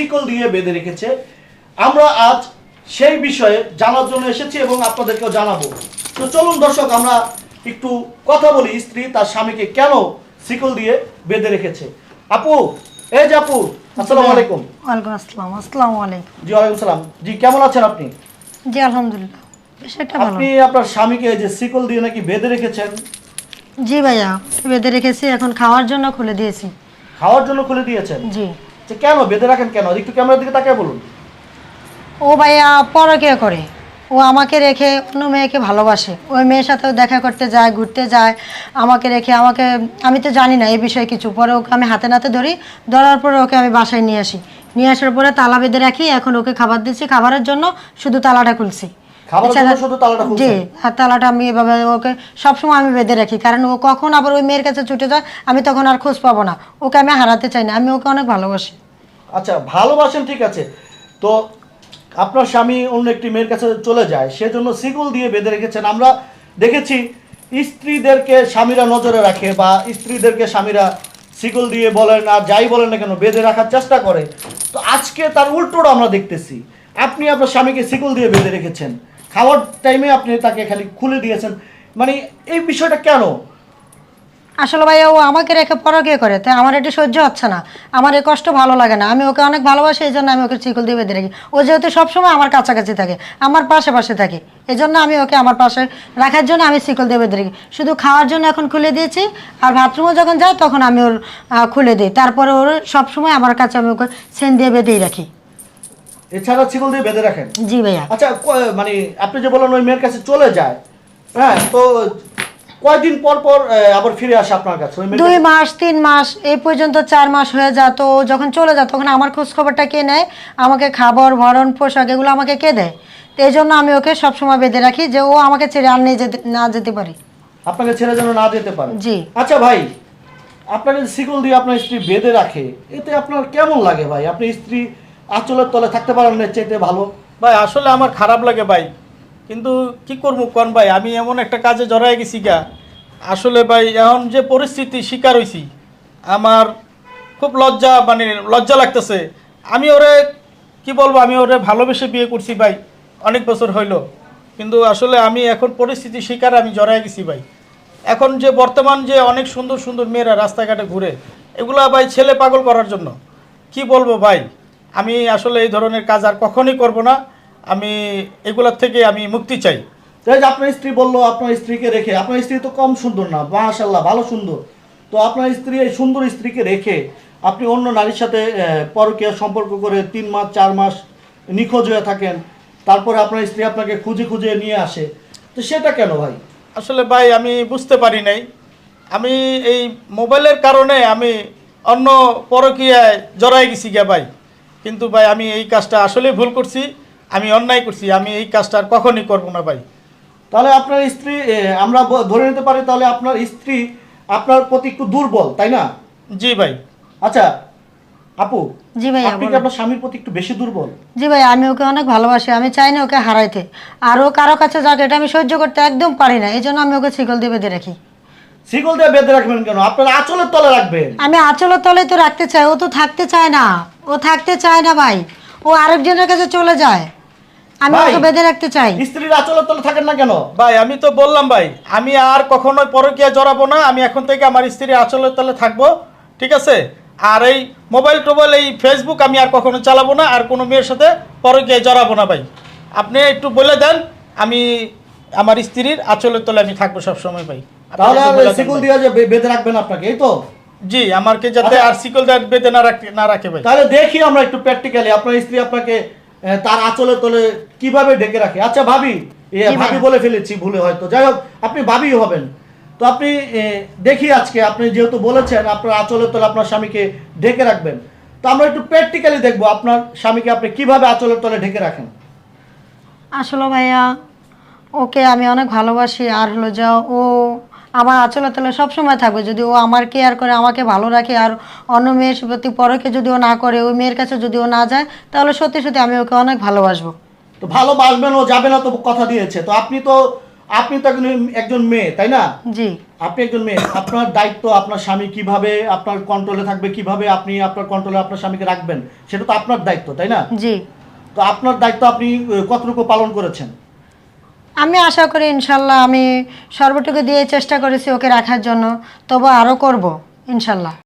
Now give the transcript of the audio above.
শিকল দিয়ে বেঁধে রেখেছে। আমরা আজ সেই বিষয়ে জানার জন্য এসেছি এবং আপনাদেরকেও জানাব। তো চলুন দর্শক আমরা একটু কথা বলি। স্ত্রী তার স্বামীকে কেন শিকল দিয়ে বেঁধে রেখেছে? আপু এই যে আপু আসসালামু আলাইকুম। ওয়ালাইকুম আসসালাম আসসালামু আলাইকুম। জি ওয়ালাইকুম সালাম জি কেমন আছেন আপনি? জি আলহামদুলিল্লাহ ভালো। আপনি আপনার স্বামীকে এই যে শিকল দিয়ে নাকি বেঁধে রেখেছেন? জি ভাইয়া বেঁধে রেখেছি এখন খাওয়ার জন্য খুলে দিয়েছি। খাওয়ার জন্য খুলে দিয়েছেন? জি। যে কেন বেঁধে রাখেন কেন? একটু ক্যামেরার দিকে তাকিয়ে বলুন। ও ভাইয়া পরকে করে। ও আমাকে রেখে অন্য মেয়েকে ভালোবাসে। ওই মেয়ের সাথেও দেখা করতে যায় ঘুরতে যায়। আমাকে রেখে আমাকে আমি তো জানি না এই বিষয়ে কিছু। পরে ওকে আমি হাতে নাতে ধরি। ধরার পরে ওকে আমি বাসায় নিয়ে আসি। নিয়ে আসার পরে তালা বেঁধে রাখি। এখন ওকে খাবার দিচ্ছি। খাবারের জন্য শুধু তালাটা খুলছি? জি আর তালাটা আমি এভাবে ওকে সবসময় আমি বেঁধে রাখি। কারণ ও কখন আবার ওই মেয়ের কাছে ছুটে যায় আমি তখন আর খোঁজ পাবো না। ওকে আমি হারাতে চাই না। আমি ওকে অনেক ভালোবাসি। আচ্ছা ভালোবাসেন, ঠিক আছে। তো আপনার স্বামী অন্য একটি মেয়ের কাছে চলে যায়, সেজন্য সিগুল দিয়ে বেঁধে রেখেছেন। আমরা দেখেছি স্ত্রীদেরকে স্বামীরা নজরে রাখে বা স্ত্রীদেরকে স্বামীরা সিগুল দিয়ে বলেন, আর যাই বলেন না কেন, বেঁধে রাখার চেষ্টা করে। তো আজকে তার উল্টোটা আমরা দেখতেছি। আপনি আপনার স্বামীকে সিগুল দিয়ে বেঁধে রেখেছেন। খাওয়ার টাইমে আপনি তাকে খালি খুলে দিয়েছেন। মানে এই বিষয়টা কেন? আসলে ভাইয়া ও আমাকে রেখে পরকে করে তাই আমার এটা সহ্য হচ্ছে না। আমার এই কষ্ট ভালো লাগে না। আমি ওকে অনেক ভালোবাসি এই জন্য আমি ওকে চিকুল দিয়ে বেঁধে রাখি। ও যেহেতু সবসময় আমার কাছাকাছি থাকে আমার পাশে পাশে থাকে এই জন্য আমি ওকে আমার পাশে রাখার জন্য আমি চিকুল দিয়ে বেঁধে রাখি। শুধু খাওয়ার জন্য এখন খুলে দিয়েছি আর বাথরুমে যখন যায় তখন আমি ওর খুলে দিই। তারপরে ওর সবসময় আমার কাছে আমি ওকে সেন দিয়ে বেঁধেই রাখি। এছাড়া সিগুল দিয়ে বেঁধে রাখেন? জি ভাইয়া। আচ্ছা মানে আপনি যে বললেন ওই মেয়ের কাছে চলে যায় হ্যাঁ তো কয়দিন পর পর আবার ফিরে আসে আপনার কাছে? দুই মাস তিন মাস এই পর্যন্ত চার মাস হয়ে যায়। তো যখন চলে যায় তখন আমার খোঁজ খবরটা কে নেয়? আমাকে খাবার ভরণ পোশাক এগুলো আমাকে কে দেয়? তো এই জন্য আমি ওকে সবসময় বেঁধে রাখি যে ও আমাকে ছেড়ে আর নিয়ে যেতে না যেতে পারে। আপনাকে ছেড়ে যেন না যেতে পারে? জি। আচ্ছা ভাই আপনাকে শিকল দিয়ে আপনার স্ত্রী বেঁধে রাখে এতে আপনার কেমন লাগে ভাই? আপনি স্ত্রী আঁচলের তলে থাকতে পারেন না চাইতে ভালো? ভাই আসলে আমার খারাপ লাগে ভাই। কিন্তু কি করব কন ভাই? আমি এমন একটা কাজে জড়াই গেছি গা। আসলে ভাই, এখন যে পরিস্থিতি শিকার হয়েছি আমার খুব লজ্জা মানে লজ্জা লাগতেছে। আমি ওরে, কি বলব, আমি ওরে ভালোবেসে বিয়ে করছি ভাই, অনেক বছর হইল। কিন্তু আসলে আমি এখন পরিস্থিতি শিকার আমি জড়াই গেছি ভাই। এখন যে বর্তমান যে অনেক সুন্দর সুন্দর মেয়েরা রাস্তাঘাটে ঘুরে, এগুলা ভাই ছেলে পাগল করার জন্য। কি বলব ভাই? আমি আসলে এই ধরনের কাজ আর কখনই করব না। আমি এগুলোর থেকে আমি মুক্তি চাই। তাই আপনার স্ত্রী বলল আপনার স্ত্রীকে রেখে আপনার স্ত্রী তো কম সুন্দর না মাশাল্লাহ ভালো সুন্দর। তো আপনার স্ত্রী এই সুন্দর স্ত্রীকে রেখে আপনি অন্য নারীর সাথে পরকীয়া সম্পর্ক করে তিন মাস চার মাস নিখোঁজ হয়ে থাকেন তারপরে আপনার স্ত্রী আপনাকে খুঁজে খুঁজে নিয়ে আসে। তো সেটা কেন ভাই? আসলে ভাই আমি বুঝতে পারি নাই। আমি এই মোবাইলের কারণে আমি অন্য পরকীয়ায় জড়াই গেছি গা ভাই। কিন্তু ভাই আমি এই কাজটা আসলে ভুল করছি। আমি অন্যায় করছি আমি এই কাজটা আর কখনই করব না ভাই। তাহলে আপনার স্ত্রী আমরা ধরে নিতে পারি তাহলে আপনার স্ত্রী আপনার প্রতি একটু দুর্বল তাই না? জি ভাই। আচ্ছা আপু জি ভাই আপনি কি আপনার স্বামীর প্রতি একটু বেশি দুর্বল? জি ভাই আমি ওকে অনেক ভালোবাসি আমি চাই না ওকে হারাইতে। আর ও কারও কাছে যাক এটা আমি সহ্য করতে একদম পারি না এই জন্য আমি ওকে ছিকল দিয়ে বেঁধে রাখি। শিকল দিয়ে বেঁধে রাখবেন কেন? আপনার আঁচলের তলে রাখবেন। আমি আঁচলের তলে তো রাখতে চাই ও তো থাকতে চায় না ও থাকতে চায় না ভাই ও আরেকজনের কাছে চলে যায়। আমি। ওকে বেঁধে রাখতে চাই স্ত্রীর আঁচলের তলে থাকেন না কেন ভাই আমি তো বললাম ভাই আমি আর কখনোই পরকীয়া জড়াবো না আমি এখন থেকে আমার স্ত্রী আঁচলের তলে থাকব ঠিক আছে আর এই মোবাইল টোবাইল এই ফেসবুক আমি আর কখনো চালাবো না আর কোনো মেয়ের সাথে পরকীয়ায় জড়াবো না ভাই আপনি একটু বলে দেন আমি আমার স্ত্রীর আঁচলের তলে আমি থাকব সবসময় ভাই তাহলে আর। দিয়ে যে বেঁধে রাখবেন আপনাকে এই তো জি আমাকে যাতে আচ্ছা। আর শিকল দেওয়ার বেঁধে না রাখে না রাখে ভাই তাহলে দেখি আমরা একটু প্র্যাকটিক্যালি আপনার স্ত্রী আপনাকে তার আঁচলের তলে কীভাবে ডেকে রাখে? আচ্ছা ভাবি ভাবি বলে ফেলেছি ভুলে হয়তো। যাই হোক আপনি ভাবি হবেন। তো আপনি দেখি আজকে আপনি যেহেতু বলেছেন আপনার আঁচলের তলে আপনার স্বামীকে ঢেকে রাখবেন। তো আমরা একটু প্র্যাকটিক্যালি দেখব আপনার স্বামীকে আপনি কীভাবে আঁচলের তলে ঢেকে রাখেন। আসলে ভাইয়া ওকে আমি অনেক ভালোবাসি আর হলো যা ও আমার আচলে তলে সবসময় থাকবে। যদি ও আমার কেয়ার করে আমাকে ভালো রাখে আর অন্য মেয়ের প্রতি পরকে যদি ও না করে ওই মেয়ের কাছে যদি ও না যায় তাহলে সত্যি সত্যি আমি ওকে অনেক ভালোবাসবো। তো ভালোবাসবেন ও যাবে না তো কথা দিয়েছে। তো আপনি তো আপনি তো একজন মেয়ে তাই না? জি। আপনি একজন মেয়ে আপনার দায়িত্ব আপনার স্বামী কীভাবে আপনার কন্ট্রোলে থাকবে কীভাবে আপনি আপনার কন্ট্রোলে আপনার স্বামীকে রাখবেন সেটা তো আপনার দায়িত্ব তাই না? জি। তো আপনার দায়িত্ব আপনি কতটুকু পালন করেছেন? আমি আশা করি ইনশাল্লাহ আমি সর্বটুকু দিয়ে চেষ্টা করেছি ওকে রাখার জন্য, তবু আরও করব, ইনশাল্লাহ।